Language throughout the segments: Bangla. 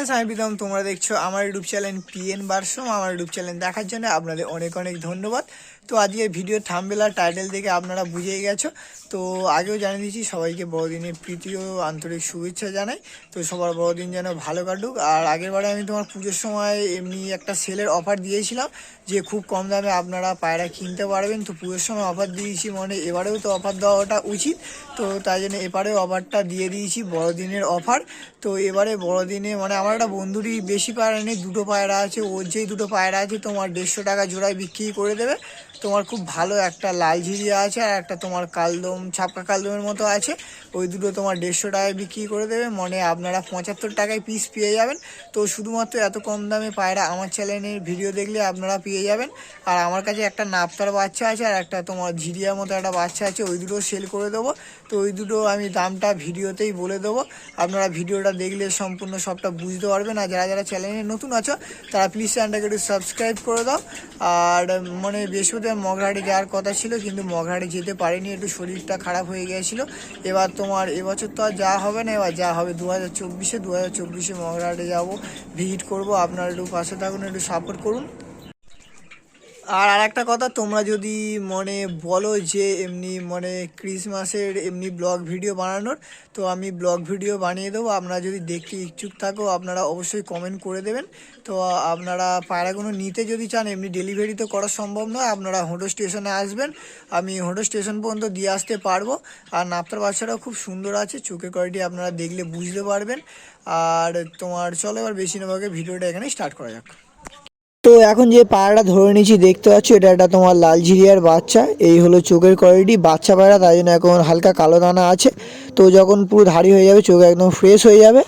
ফ্রেন্ডস আমি প্রীতম, তোমরা দেখছ আমার ইউটিউব চ্যানেল পিএন বারসম আমার ইউটিউব চ্যানেল দেখার জন্য আপনাদের অনেক অনেক ধন্যবাদ। তো আজকে ভিডিও থামবেলা টাইটেল দেখে আপনারা বুঝেই গেছো। তো আগেও জানিয়ে দিয়েছি, সবাইকে বড়দিনের প্রীতি ও আন্তরিক শুভেচ্ছা জানাই। তো সবার বড়দিন যেন ভালো কাটুক। আর আগের বারে আমি তোমার পুজোর সময় এমনি একটা সেলের অফার দিয়েছিলাম, যে খুব কম দামে আপনারা পায়রা কিনতে পারবেন। তো পুজোর সময় অফার দিয়েছি মানে এবারেও তো অফার দেওয়াটা উচিত। তো তাই জন্য এবারেও অফারটা দিয়ে দিয়েছি বড়দিনের অফার তো এবারে বড়দিনে মানে আমার একটা বন্ধুরই বেশি পায়রা নেই, দুটো পায়রা আছে, ওর যেই দুটো পায়রা আছে তোমার দেড়শো টাকা জোড়ায় বিক্রি করে দেবে। তোমার খুব ভালো একটা লাল ঝিরিয়া আছে আর একটা তোমার কালদম, ছাপকা কালদমের মতো আছে, ওই দুটো তোমার দেড়শো টাকায় বিক্রি করে দেবে। মানে আপনারা পঁচাত্তর টাকায় পিস পেয়ে যাবেন। তো শুধুমাত্র এত কম দামে পায়রা আমার চ্যানেলের ভিডিও দেখলে আপনারা পেয়ে যাবেন। আর আমার কাছে একটা নাপতার বাচ্চা আছে আর একটা তোমার ঝিরিয়ার মতো একটা বাচ্চা আছে, ওই দুটো সেল করে দেবো। তো ওই দুটো আমি দামটা ভিডিওতেই বলে দেবো। আপনারা ভিডিওটা দেখলে সম্পূর্ণ সবটা বুঝতে পারবেন। আর যারা যারা চ্যানেলে নতুন আছো, তারা প্লিজ চ্যানেলটাকে একটু সাবস্ক্রাইব করে দাও। আর মানে বৃহস্পতিবার মগরাহাটি যাওয়ার কথা ছিল, কিন্তু মগরাহাটি যেতে পারিনি, একটু শরীরটা খারাপ হয়ে গিয়েছিল। এবার তোমার এবছর তো আর যাওয়া হবে না, এবার যা হবে দু হাজার চব্বিশে। দু হাজার চব্বিশে মগরাহাটে যাব ভিজিট করব, আপনারা একটু পাশে থাকুন, একটু সাপোর্ট করুন। আর আর একটা কথা, তোমরা যদি মনে বলো যে এমনি মানে ক্রিসমাসের এমনি ব্লগ ভিডিও বানানোর, তো আমি ব্লগ ভিডিও বানিয়ে দেবো। আপনারা যদি দেখতে ইচ্ছুক থাকো, আপনারা অবশ্যই কমেন্ট করে দেবেন। তো আপনারা পায়রাগুলো নিতে যদি চান, এমনি ডেলিভারি তো করা সম্ভব নয়, আপনারা হোটো স্টেশনে আসবেন। আমি হোটো স্টেশন পর্যন্ত দিয়ে আসতে পারব। আর নাপ্তার বাচ্চাটাও খুব সুন্দর আছে, চোখের কোয়ালিটি আপনারা দেখলে বুঝতে পারবেন। আর তোমার চলো এবার বেশি নেবাকে ভিডিওটা এখানে স্টার্ট করা যাক। তো এখন যে পায়রাটা ধরে নিয়েছি, দেখতে পাচ্ছ, এটা একটা তোমার লাল ঝিরিয়ার বাচ্চা। এই হলো চোখের কোয়ালিটি বাচ্চা পায়রা তাই জন্য এখন হালকা কালো দানা আছে। তো যখন পুরো ধারি হয়ে যাবে, চোখ একদম ফ্রেশ হয়ে যাবে।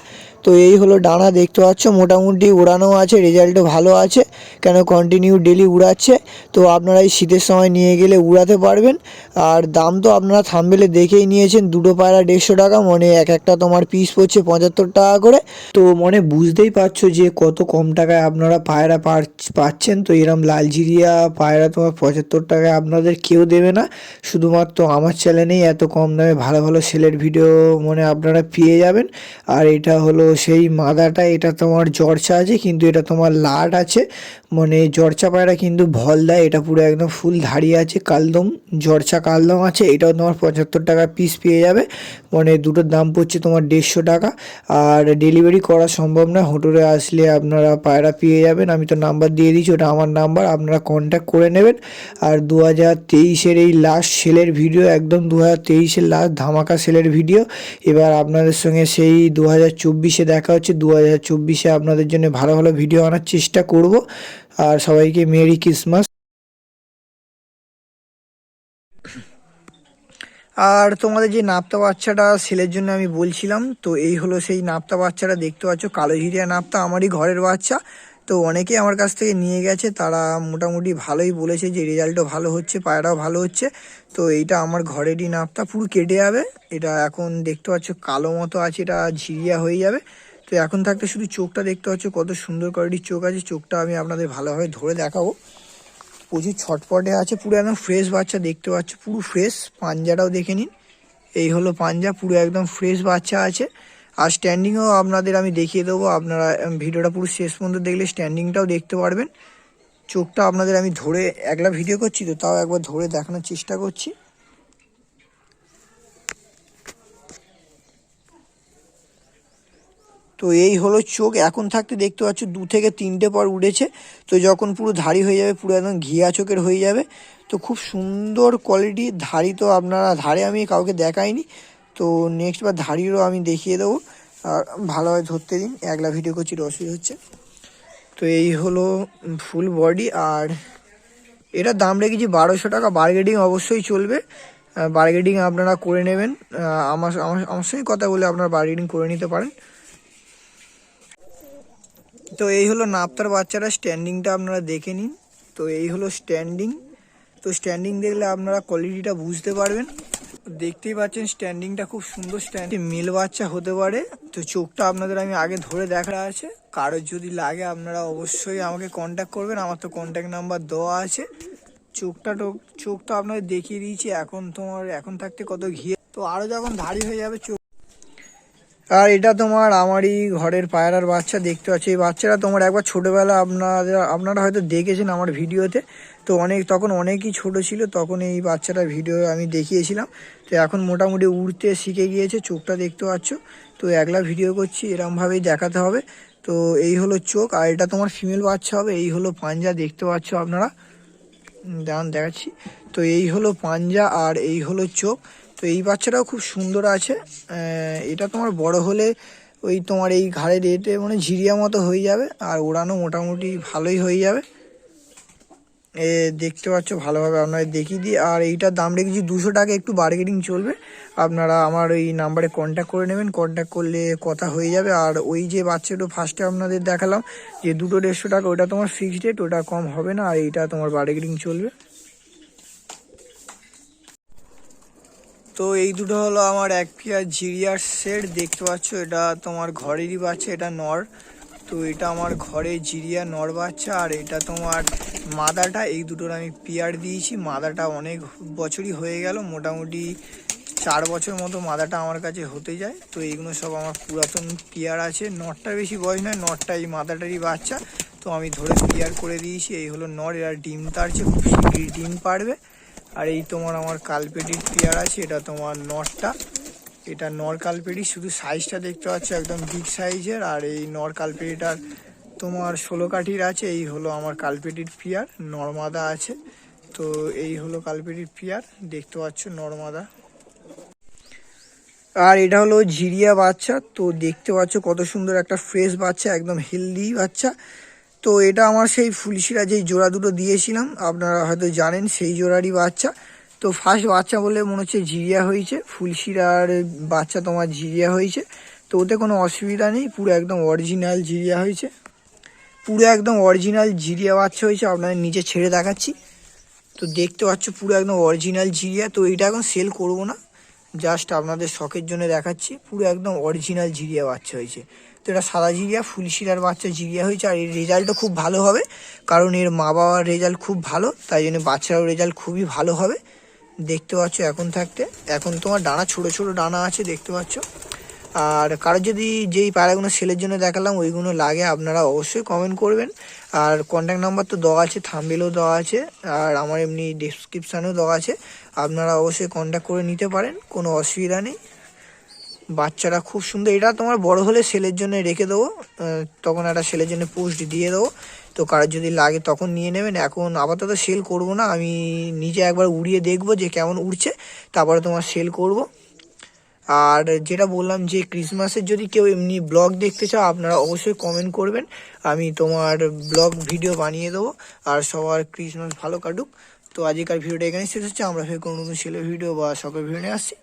তো এই হলো ডানা, দেখতে পাচ্ছ? মোটামুটি উড়ানো আছে রেজাল্টও ভালো আছে। কেন কন্টিনিউ ডেলি উড়াচ্ছে? তো আপনারা এই শীতের সময় নিয়ে গেলে উড়াতে পারবেন। আর দাম তো আপনারা থামবেলে দেখেই নিয়েছেন, দুটো পায়রা দেড়শো টাকা, মনে এক একটা তোমার পিস পড়ছে পঁচাত্তর টাকা করে। তো মনে বুঝতেই পারছ যে কত কম টাকায় আপনারা পায়রা পাচ্ছেন। তো এরম লালজিরিয়া পায়রা তোমার পঁচাত্তর টাকায় আপনাদের কেউ দেবে না। শুধুমাত্র আমার চ্যানেলেই এত কম দামে ভালো ভালো সেলের ভিডিও মানে আপনারা পেয়ে যাবেন। আর এটা হলো সেই মাদাটা, এটা তোমার জর্চা আছে, কিন্তু এটা তোমার লাট আছে। মানে জর্চা পায়রা কিন্তু ভল দেয়, এটা পুরো একদম ফুল ধাড়ি আছে, কালদম, জর্চা কালদম আছে, এটাও তোমার পঁচাত্তর টাকা পিস পেয়ে যাবে। মানে দুটোর দাম পড়ছে তোমার দেড়শো টাকা। আর ডেলিভারি করা সম্ভব না হোটেলে আসলে আপনারা পায়রা পেয়ে যাবেন। আমি তো নাম্বার দিয়ে দিচ্ছি ওটা আমার নাম্বার আপনারা কন্ট্যাক্ট করে নেবেন। আর দু হাজার তেইশের এই লাস্ট সেলের ভিডিও একদম দু হাজার তেইশের লাস্ট ধামাকা সেলের ভিডিও এবার আপনাদের সঙ্গে সেই দু হাজার চব্বিশে দেখা হচ্ছে। দু হাজার চব্বিশে আপনাদের জন্য ভালো ভালো ভিডিও আনার চেষ্টা করব। আর সবাইকে মেরি ক্রিসমাস। আর তোমাদের যে নাপ্তা বাচ্চাটা সেলের জন্য আমি বলছিলাম, তো এই হলো সেই নাপ্তা বাচ্চাটা। দেখতে পাচ্ছ, কালো হিরিয়া নাপ্তা, আমারই ঘরের বাচ্চা। তো অনেকেই আমার কাছ থেকে নিয়ে গেছে। তারা মোটামুটি ভালোই বলেছে যে রেজাল্টও ভালো হচ্ছে, পায়রাও ভালো হচ্ছে। তো এইটা আমার ঘরেরই নাপটা পুরো কেটে যাবে। এটা এখন দেখতে পাচ্ছ কালো মতো আছে, এটা ঝিরিয়া হয়ে যাবে। তো এখন থাকতে শুধু চোখটা দেখতে পাচ্ছ, কত সুন্দর কোয়ালিটির চোখ আছে। চোখটা আমি আপনাদের ভালোভাবে ধরে দেখাবো। প্রচুর ছটপটে আছে, পুরো একদম ফ্রেশ বাচ্চা দেখতে পাচ্ছ, পুরো ফ্রেশ পাঞ্জাটাও দেখে নিন। এই হলো পাঞ্জা, পুরো একদম ফ্রেশ বাচ্চা আছে। আর স্ট্যান্ডিংও আপনাদের আমি দেখিয়ে দেবো। আপনারা ভিডিওটা পুরো শেষ পর্যন্ত দেখলে স্ট্যান্ডিংটাও দেখতে পারবেন। চোখটা আপনাদের আমি ধরে একলা ভিডিও করছি তো, তাও একবার ধরে দেখানোর চেষ্টা করছি। তো এই হলো চোখ। এখন থাকতে দেখতে পাচ্ছ দু থেকে তিনটে পর উঠেছে। তো যখন পুরো ধাড়ি হয়ে যাবে, পুরো একদম ঘিয়া চোখের হয়ে যাবে। তো খুব সুন্দর কোয়ালিটি ধাড়ি তো আপনারা, ধারে আমি কাউকে দেখাইনি। তো নেক্সট বার ধাড়িরও আমি দেখিয়ে দেবো। আর ভালোভাবে ধরতে দিন, একলা ভিডিও করছি এটা অসুবিধা হচ্ছে। তো এই হলো ফুল বডি আর এটার দাম রেখেছি বারোশো টাকা। বার্গেডিং অবশ্যই চলবে। বার্গেডিং আপনারা করে নেবেন। আমার আমার সঙ্গে কথা বলে আপনারা বার্গেডিং করে নিতে পারেন। তো এই হলো নাপ্তার বাচ্চারা স্ট্যান্ডিংটা আপনারা দেখে নিন। তো এই হলো স্ট্যান্ডিং তো স্ট্যান্ডিং দেখলে আপনারা কোয়ালিটিটা বুঝতে পারবেন। দেখতেই পাচ্ছেন স্ট্যান্ডিংটা খুব সুন্দর স্ট্যান্ডিং মিল বাচ্চা হতে পারে। তো চোখটা আপনাদের আমি আগে ধরে দেখা আছে। কারোর যদি লাগে, আপনারা অবশ্যই আমাকে কন্ট্যাক্ট করবেন। আমার তো কন্ট্যাক্ট নাম্বার দেওয়া আছে। চোখটা চোখটা আপনাদের দেখিয়ে দিয়েছি। এখন তোমার, এখন থাকতে কত ঘিয়ে তো আরও যখন ধাড়ি হয়ে যাবে, চোখ আর এটা তোমার আমারই ঘরের পায়রার বাচ্চা, দেখতে পাচ্ছ। এই বাচ্চারা তোমার একবার ছোটোবেলা আপনারা আপনারা হয়তো দেখেছেন আমার ভিডিওতে। তো অনেক, তখন অনেকই ছোট ছিল, তখন এই বাচ্চাটা ভিডিও আমি দেখিয়েছিলাম। তো এখন মোটামুটি উড়তে শিখে গিয়েছে, চোখটা দেখতে পাচ্ছ। তো একলা ভিডিও করছি, এরমভাবেই দেখাতে হবে। তো এই হলো চোখ, আর এটা তোমার ফিমেল বাচ্চা হবে, এই হলো পাঞ্জা, দেখতে পাচ্ছ আপনারা। দাঁড়ান, দেখাচ্ছি। তো এই হলো পাঞ্জা, আর এই হলো চোখ। তো এই বাচ্চাটাও খুব সুন্দর আছে। এটা তোমার বড় হলে ওই তোমার এই ঘাড়ের রেটে মানে ঝিরিয়া মতো হয়ে যাবে আর ওড়ানো মোটামুটি ভালোই হয়ে যাবে। এ, দেখতে পাচ্ছ ভালোভাবে আপনাদের দেখিয়ে দিই। আর এইটার দাম রেখেছি দুশো টাকা, একটু বার্গেনিং চলবে। আপনারা আমার ওই নাম্বারে কন্ট্যাক্ট করে নেবেন কন্ট্যাক্ট করলে কথা হয়ে যাবে। আর ওই যে বাচ্চাটা ফার্স্টে আপনাদের দেখালাম যে দুটো দেড়শো টাকা, ওটা তোমার ফিক্সড রেট ওটা কম হবে না। আর এইটা তোমার বার্গেনিং চলবে। তো এই দুটো হলো আমার এক পেয়ার জিরিয়ার সেট দেখতে পাচ্ছ এটা তোমার ঘরেরই বাচ্চা, এটা নর। তো এটা আমার ঘরে জিরিয়া নর বাচ্চা, আর এটা তোমার মাদাটা এই দুটোর আমি পেয়ার দিয়েছি। মাদাটা অনেক বছরই হয়ে গেল, মোটামুটি চার বছর মতো মাদাটা আমার কাছে হতে যায়। তো এইগুলো সব আমার পুরাতন পেয়ার আছে। নটটার বেশি বয়স নয় নটটা এই মাদাটারই বাচ্চা। তো আমি ধরে পেয়ার করে দিয়েছি, এই হলো নর, এরা ডিম তারছে খুব শীঘ্রই ডিম পারবে আর এই তোমার আমার কালপেটির পেয়ার আছে, এটা তোমার নটটা এটা নর কালপেটি শুধু সাইজটা দেখতে পাচ্ছ, একদম বিগ সাইজের আর এই নর কালপেটিটার তোমার ষোলো কাঠির আছে, এই হলো আমার কালপেটির পিয়ার, নর্মাদা আছে। তো এই হলো কালপেটির পিয়ার, দেখতে পাচ্ছ নর্মাদা। আর এটা হলো ঝিরিয়া বাচ্চা, তো দেখতে পাচ্ছ কত সুন্দর একটা ফ্রেশ বাচ্চা, একদম হেলদি বাচ্চা। তো এটা আমার সেই ফুলশিরা যেই জোড়া দুটো দিয়েছিলাম, আপনারা হয়তো জানেন সেই জোড়ারই বাচ্চা। তো ফার্স্ট বাচ্চা বলে মনে হচ্ছে ঝিরিয়া হয়েছে, ফুলশিরার বাচ্চা তোমার ঝিরিয়া হয়েছে। তো ওতে কোনো অসুবিধা নেই, পুরো একদম অরিজিনাল ঝিরিয়া হয়েছে। পুরো একদম অরিজিনাল জিরিয়া বাচ্চা হয়েছে, আপনাদের নিচে ছেড়ে দেখাচ্ছি। তো দেখতে পাচ্ছ পুরো একদম অরিজিনাল জিরিয়া, তো এটা এখন সেল করব না। জাস্ট আপনাদের শখের জন্য দেখাচ্ছি, পুরো একদম অরিজিনাল ঝিরিয়া বাচ্চা হয়েছে। তো এটা সাদা জিরিয়া ফুলশিরার বাচ্চা জিরিয়া হয়েছে আর এর রেজাল্টও খুব ভালো হবে। কারণ এর মা বাবার রেজাল্ট খুব ভালো, তাই জন্য বাচ্চারও রেজাল্ট খুবই ভালো হবে। দেখতে পাচ্ছ এখন থাকতে। এখন তোমার ডানা, ছোট ছোট ডানা আছে, দেখতে পাচ্ছ। আর কারও যদি যেই পায়রাগুলো সেলের জন্য দেখালাম, ওইগুলো লাগে আপনারা অবশ্যই কমেন্ট করবেন। আর কন্ট্যাক্ট নাম্বার তো দেওয়া আছে থাম্বেলও দেওয়া আছে, আর আমার এমনি ডিসক্রিপশানেও দেওয়া আছে। আপনারা অবশ্যই কন্ট্যাক্ট করে নিতে পারেন, কোনো অসুবিধা নেই। বাচ্চারা খুব সুন্দর। এটা তোমার বড় হলে সেলের জন্য রেখে দেবো। তখন একটা সেলের জন্য পোস্ট দিয়ে দেবো। তো কারোর যদি লাগে তখন নিয়ে নেবেন। এখন আপাতত সেল করব না। আমি নিজে একবার উড়িয়ে দেখব যে কেমন উড়ছে। তারপরে তোমার সেল করব। আর যেটা বললাম যে ক্রিসমাসের যদি কেউ এমনি ব্লগ দেখতে চাও, আপনারা অবশ্যই কমেন্ট করবেন। আমি তোমার ব্লগ ভিডিও বানিয়ে দেবো। আর সবার ক্রিসমাস ভালো কাটুক। তো আজকের ভিডিওটা এখানে শেষ হচ্ছে। আমরা ফের কোনো নতুন সেলের ভিডিও বা শখের ভিডিও নিয়ে আসছি।